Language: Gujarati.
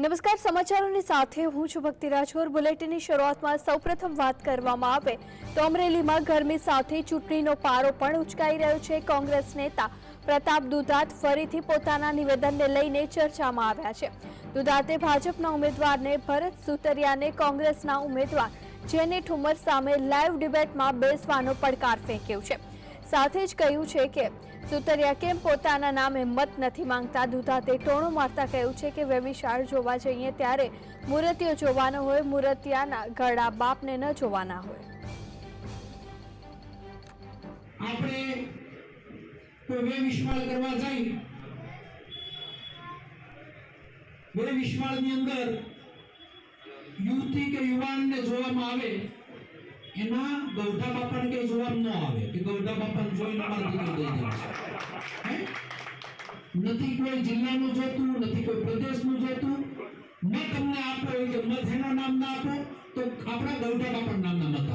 નમસ્કાર, સમાચારોની સાથે હું છું ભક્તિ રાઠોર બુલેટિનની શરૂઆતમાં સૌપ્રથમ વાત કરવામાં આવે તો અમરેલીમાં ગરમી સાથે ચૂંટણીનો પારો પણ ઉચકાઈ રહ્યો છે. કોંગ્રેસ નેતા પ્રતાપ દુધાત ફરીથી પોતાના નિવેદનને લઈને ચર્ચામાં આવ્યા છે. દુધાતે ભાજપના ઉમેદવારને ભરત સુતરિયાને કોંગ્રેસના ઉમેદવાર જેની ઠુમર સામે લાઈવ ડિબેટમાં બેસવાનો પડકાર ફેંક્યો છે. સાથે જ કહ્યું છે કે સુતરિયા કેમ પોતાના નામે મત નથી માંગતા? દુધાતે ટોણું મારતા કહ્યું છે કે વ્યવિશાળ જોવા જઈએ ત્યારે મૂર્તિઓ જોવાનો હોય, મૂર્તિયાના ગળા બાપને ન જોવાના હોય. આપણે કોઈ બે વિશ્વાળ કરવા જઈ. બે વિશ્વાળની અંદર યુવતી કે યુવાનને જોવામાં આવે. એના ગૌઠા બાપાને કઈ જોવા ન આવે કે ગૌઠા બાપાને જોઈને મારી દઈ છે. નથી કોઈ જિલ્લાનું જોતું, નથી કોઈ પ્રદેશનું જોતું. મેં તમને આપો કે મત એના નામના આપો, તો આપણા ગૌઠા બાપાના નામના મત